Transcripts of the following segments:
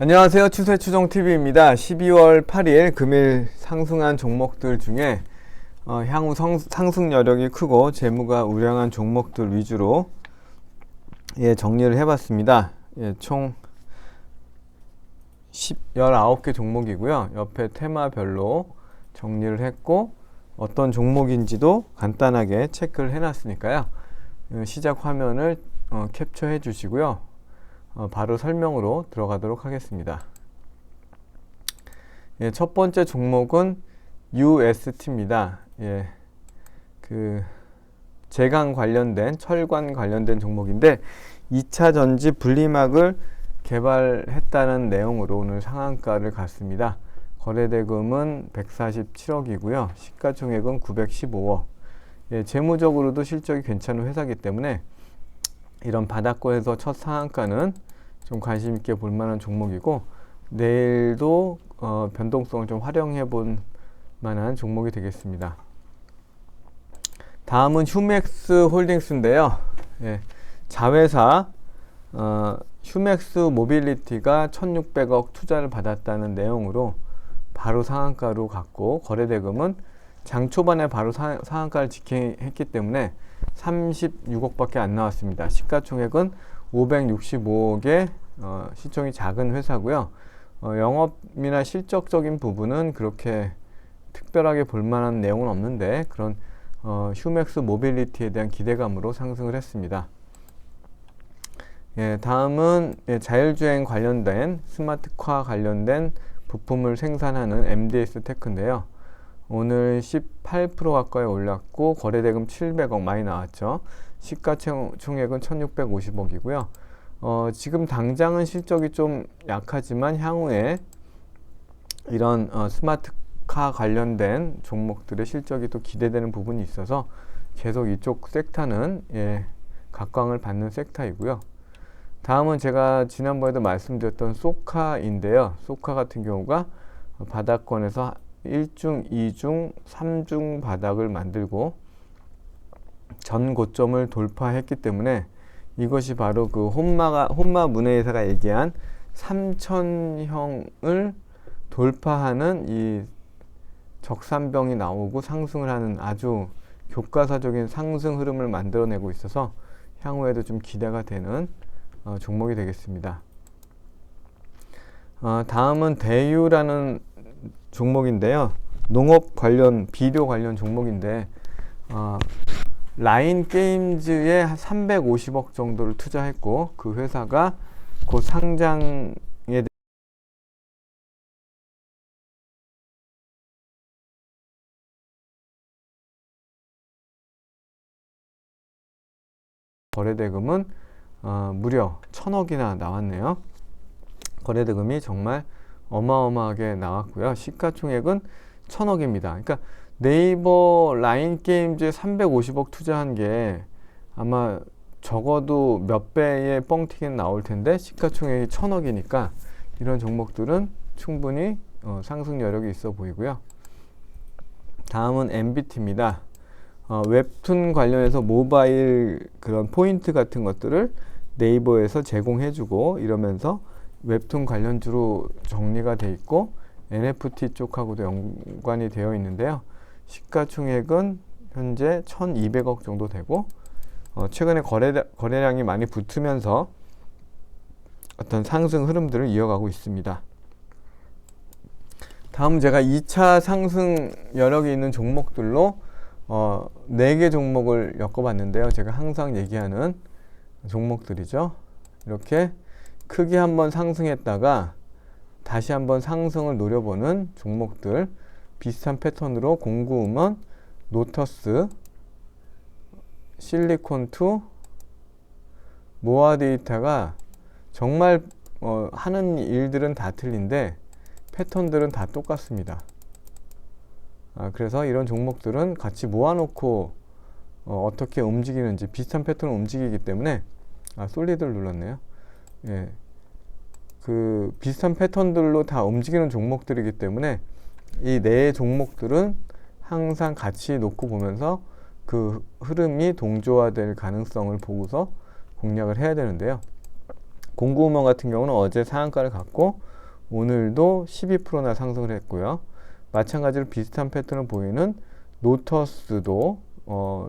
안녕하세요. 추세 추정 TV입니다. 12월 8일 금일 상승한 종목들 중에 어, 향후 성, 상승 여력이 크고 재무가 우량한 종목들 위주로 예, 정리를 해봤습니다. 예, 총 10, 19개 종목이고요. 옆에 테마별로 정리를 했고 어떤 종목인지도 간단하게 체크를 해놨으니까요. 어, 시작 화면을 어, 캡처해 주시고요. 어, 바로 설명으로 들어가도록 하겠습니다. 예, 첫 번째 종목은 UST입니다. 예, 그 제강 관련된 철관 관련된 종목인데 2차 전지 분리막을 개발했다는 내용으로 오늘 상한가를 갔습니다. 거래대금은 147억이고요. 시가총액은 915억. 예, 재무적으로도 실적이 괜찮은 회사이기 때문에 이런 바닥권에서 첫 상한가는 좀 관심 있게 볼 만한 종목이고 내일도 어, 변동성을 좀 활용해 볼 만한 종목이 되겠습니다. 다음은 휴맥스 홀딩스인데요. 예, 자회사 어, 휴맥스 모빌리티가 1,600억 투자를 받았다는 내용으로 바로 상한가로 갔고 거래대금은 장 초반에 바로 사, 상한가를 직행했기 때문에 36억밖에 안 나왔습니다. 시가총액은 565억의 어, 시총이 작은 회사고요. 어, 영업이나 실적적인 부분은 그렇게 특별하게 볼 만한 내용은 없는데 그런 어, 휴맥스 모빌리티에 대한 기대감으로 상승을 했습니다. 예, 다음은 예, 자율주행 관련된 스마트카 관련된 부품을 생산하는 MDS 테크인데요. 오늘 18% 가까이 올랐고 거래대금 700억 많이 나왔죠. 시가총액은 1650억이고요. 어, 지금 당장은 실적이 좀 약하지만 향후에 이런 어, 스마트카 관련된 종목들의 실적이 또 기대되는 부분이 있어서 계속 이쪽 섹터는 예, 각광을 받는 섹터이고요. 다음은 제가 지난번에도 말씀드렸던 소카인데요. 소카 같은 경우가 바닥권에서 1중, 2중, 3중 바닥을 만들고 전 고점을 돌파했기 때문에 이것이 바로 그 혼마가 혼마 문해회사가 얘기한 3천형을 돌파하는 이 적산병이 나오고 상승을 하는 아주 교과서적인 상승 흐름을 만들어내고 있어서 향후에도 좀 기대가 되는 어, 종목이 되겠습니다. 어, 다음은 대유라는 종목인데요. 농업 관련 비료 관련 종목인데 어, 라인 게임즈에 한 350억 정도를 투자했고 그 회사가 곧 상장에 거래대금은 어, 무려 천억이나 나왔네요. 거래대금이 정말 어마어마하게 나왔고요. 시가총액은 천억입니다. 그러니까 네이버 라인 게임즈에 350억 투자한 게 아마 적어도 몇 배의 뻥튀기는 나올 텐데 시가총액이 천억이니까 이런 종목들은 충분히 어, 상승 여력이 있어 보이고요. 다음은 MBT입니다. 어, 웹툰 관련해서 모바일 그런 포인트 같은 것들을 네이버에서 제공해주고 이러면서 웹툰 관련주로 정리가 돼 있고 NFT 쪽하고도 연관이 되어 있는데요. 시가총액은 현재 1,200억 정도 되고 어, 최근에 거래, 거래량이 많이 붙으면서 어떤 상승 흐름들을 이어가고 있습니다. 다음 제가 2차 상승 여력이 있는 종목들로 어, 4개 종목을 엮어봤는데요. 제가 항상 얘기하는 종목들이죠. 이렇게 크게 한번 상승했다가 다시 한번 상승을 노려보는 종목들 비슷한 패턴으로 공구음원, 노터스, 실리콘2, 모아데이터가 정말 어, 하는 일들은 다 틀린데 패턴들은 다 똑같습니다. 아, 그래서 이런 종목들은 같이 모아놓고 어, 떻게 움직이는지 비슷한 패턴을 움직이기 때문에 아, 솔리드를 눌렀네요. 예. 그 비슷한 패턴들로 다 움직이는 종목들이기 때문에 이 네 종목들은 항상 같이 놓고 보면서 그 흐름이 동조화될 가능성을 보고서 공략을 해야 되는데요. 공구우먼 같은 경우는 어제 상한가를 갖고 오늘도 12%나 상승을 했고요. 마찬가지로 비슷한 패턴을 보이는 노터스도 어,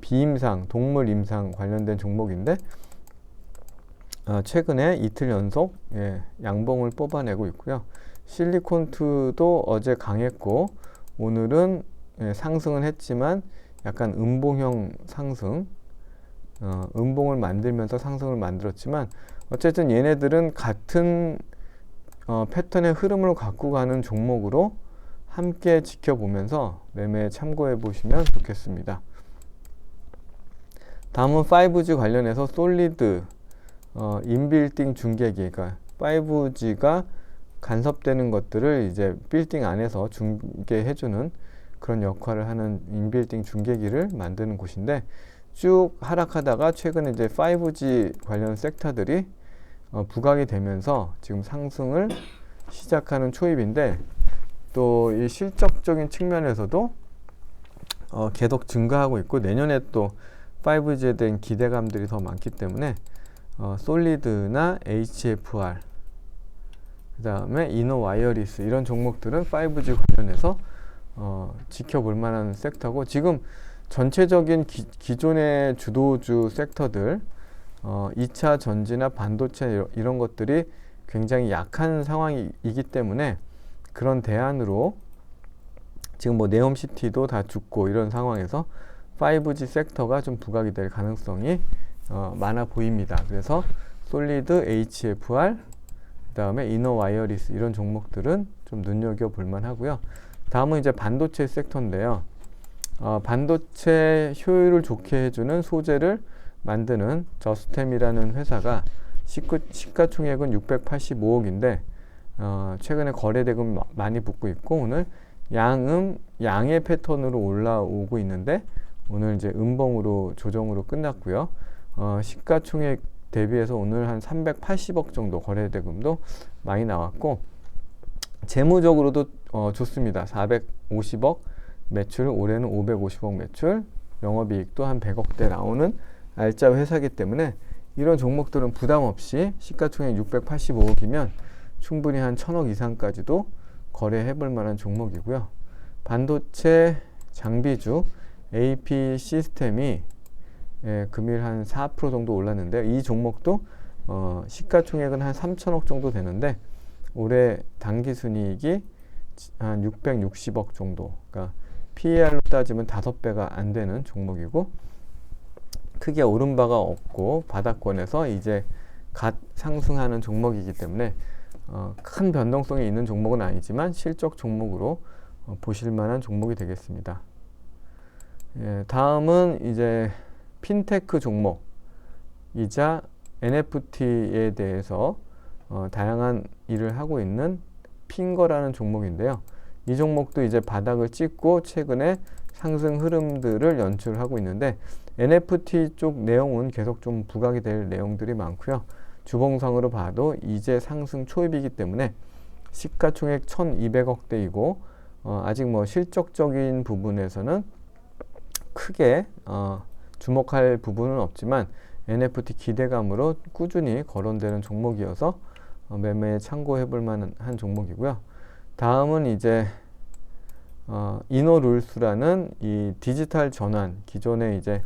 비임상, 동물 임상 관련된 종목인데 어, 최근에 이틀 연속 예, 양봉을 뽑아내고 있고요. 실리콘투도 어제 강했고 오늘은 예, 상승은 했지만 약간 음봉형 상승, 어, 음봉을 만들면서 상승을 만들었지만 어쨌든 얘네들은 같은 어, 패턴의 흐름을 갖고 가는 종목으로 함께 지켜보면서 매매 참고해 보시면 좋겠습니다. 다음은 5G 관련해서 솔리드 어, 인빌딩 중계기, 그러니까 5G가 간섭되는 것들을 이제 빌딩 안에서 중계해주는 그런 역할을 하는 인빌딩 중계기를 만드는 곳인데 쭉 하락하다가 최근에 이제 5G 관련 섹터들이 어, 부각이 되면서 지금 상승을 시작하는 초입인데 또 이 실적적인 측면에서도 어, 계속 증가하고 있고 내년에 또 5G에 대한 기대감들이 더 많기 때문에 어, 솔리드나 HFR 그 다음에 이노 와이어리스 이런 종목들은 5G 관련해서 어, 지켜볼 만한 섹터고 지금 전체적인 기, 존의 주도주 섹터들 어, 2차 전지나 반도체 이런 것들이 굉장히 약한 상황이기 때문에 그런 대안으로 지금 뭐 네옴시티도 다 죽고 이런 상황에서 5G 섹터가 좀 부각이 될 가능성이 어, 많아 보입니다. 그래서 솔리드 HFR 그 다음에 이너 와이어리스 이런 종목들은 좀 눈여겨 볼 만 하고요. 다음은 이제 반도체 섹터인데요. 어, 반도체 효율을 좋게 해주는 소재를 만드는 저스템이라는 회사가 시가, 시가총액은 685억인데 어, 최근에 거래 대금 많이 붙고 있고 오늘 양음 양의 패턴으로 올라오고 있는데 오늘 이제 음봉으로 조정으로 끝났고요. 어, 시가총액 대비해서 오늘 한 380억 정도 거래 대금도 많이 나왔고 재무적으로도 어, 좋습니다. 450억 매출 올해는 550억 매출 영업이익도 한 100억대 나오는 알짜 회사기 때문에 이런 종목들은 부담 없이 시가총액 685억이면 충분히 한 1000억 이상까지도 거래해 볼 만한 종목이고요. 반도체 장비주 AP 시스템이 예, 금일 한 4% 정도 올랐는데 이 종목도 어, 시가총액은 한 3천억 정도 되는데 올해 당기순이익이 한 660억 정도 그러니까 PER로 따지면 5배가 안 되는 종목이고 크게 오른 바가 없고 바닥권에서 이제 갓 상승하는 종목이기 때문에 어, 큰 변동성이 있는 종목은 아니지만 실적 종목으로 어, 보실 만한 종목이 되겠습니다. 예, 다음은 이제 핀테크 종목이자 NFT에 대해서 어, 다양한 일을 하고 있는 핑거라는 종목인데요. 이 종목도 이제 바닥을 찍고 최근에 상승 흐름들을 연출하고 있는데 NFT 쪽 내용은 계속 좀 부각이 될 내용들이 많고요. 주봉상으로 봐도 이제 상승 초입이기 때문에 시가총액 1200억대이고 어, 아직 뭐 실적적인 부분에서는 크게 어, 주목할 부분은 없지만 NFT 기대감으로 꾸준히 거론되는 종목이어서 어, 매매에 참고해 볼 만한 한 종목이고요. 다음은 이제 어, 이노룰스라는 이 디지털 전환 기존에 이제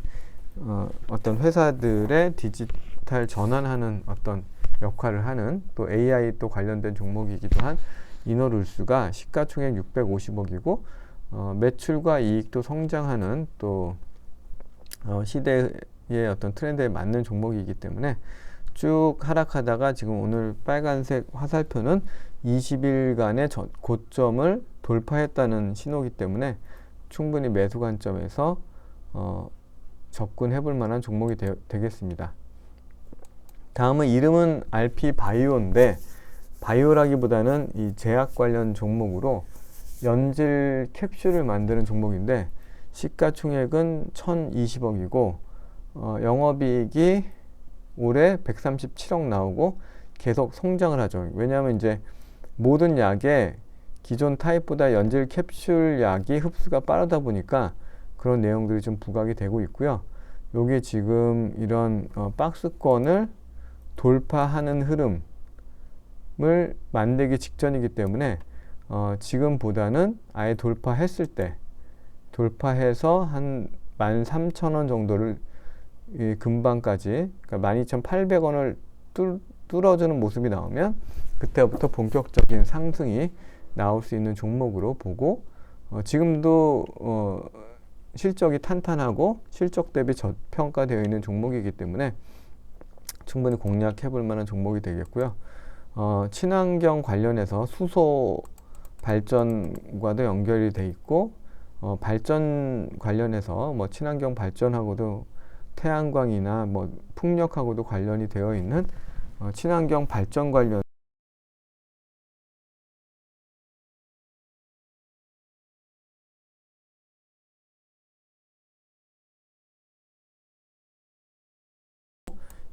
어, 어떤 회사들의 디지털 전환하는 어떤 역할을 하는 또 AI 또 관련된 종목이기도 한 이노룰스가 시가총액 650억이고 어, 매출과 이익도 성장하는 또 어, 시대의 어떤 트렌드에 맞는 종목이기 때문에 쭉 하락하다가 지금 오늘 빨간색 화살표는 20일간의 저, 고점을 돌파했다는 신호기 때문에 충분히 매수 관점에서 어, 접근해 볼 만한 종목이 되, 겠습니다. 다음은 이름은 RP 바이오인데 바이오라기보다는 이 제약 관련 종목으로 연질 캡슐을 만드는 종목인데 시가총액은 1,020억이고 어, 영업이익이 올해 137억 나오고 계속 성장을 하죠. 왜냐하면 이제 모든 약에 기존 타입보다 연질 캡슐 약이 흡수가 빠르다 보니까 그런 내용들이 좀 부각이 되고 있고요. 요게 지금 이런 어, 박스권을 돌파하는 흐름을 만들기 직전이기 때문에 어, 지금보다는 아예 돌파했을 때 돌파해서 한 13,000원 정도를 이 금방까지 그러니까 12,800원을 뚫, 뚫어주는 모습이 나오면 그때부터 본격적인 상승이 나올 수 있는 종목으로 보고 어, 지금도 어, 실적이 탄탄하고 실적 대비 저평가되어 있는 종목이기 때문에 충분히 공략해 볼 만한 종목이 되겠고요. 어, 친환경 관련해서 수소 발전과도 연결이 돼 있고 어, 발전 관련해서 뭐 친환경 발전하고도 태양광이나 뭐 풍력하고도 관련이 되어 있는 어, 친환경 발전 관련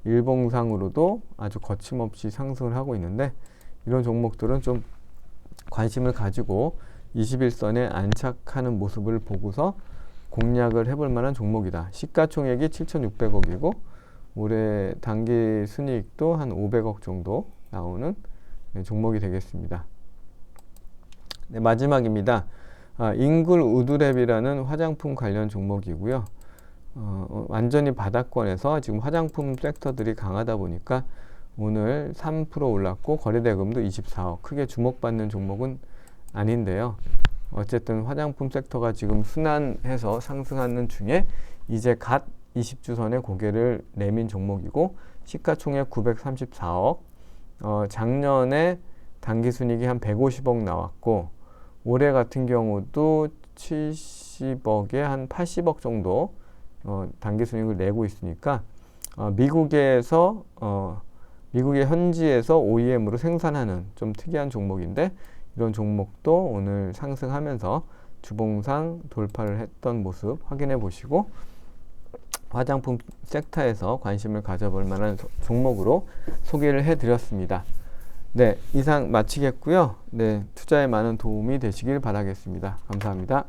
일봉상으로도 아주 거침없이 상승을 하고 있는데 이런 종목들은 좀 관심을 가지고 21선에 안착하는 모습을 보고서 공략을 해볼 만한 종목이다. 시가총액이 7,600억이고 올해 단기 순이익도 한 500억 정도 나오는 네, 종목이 되겠습니다. 네, 마지막입니다. 아, 잉글 우드랩이라는 화장품 관련 종목이고요. 어, 어, 완전히 바닥권에서 지금 화장품 섹터들이 강하다 보니까 오늘 3% 올랐고 거래대금도 24억 크게 주목받는 종목은 아닌데요. 어쨌든 화장품 섹터가 지금 순환해서 상승하는 중에 이제 갓 20주선에 고개를 내민 종목이고 시가총액 934억 어, 작년에 당기순이익이 한 150억 나왔고 올해 같은 경우도 70억에 한 80억 정도 어, 단기 순이익을 내고 있으니까 어, 미국에서 어, 미국의 현지에서 OEM으로 생산하는 좀 특이한 종목인데 이런 종목도 오늘 상승하면서 주봉상 돌파를 했던 모습 확인해 보시고 화장품 섹터에서 관심을 가져볼 만한 종목으로 소개를 해 드렸습니다. 네, 이상 마치겠고요. 네, 투자에 많은 도움이 되시길 바라겠습니다. 감사합니다.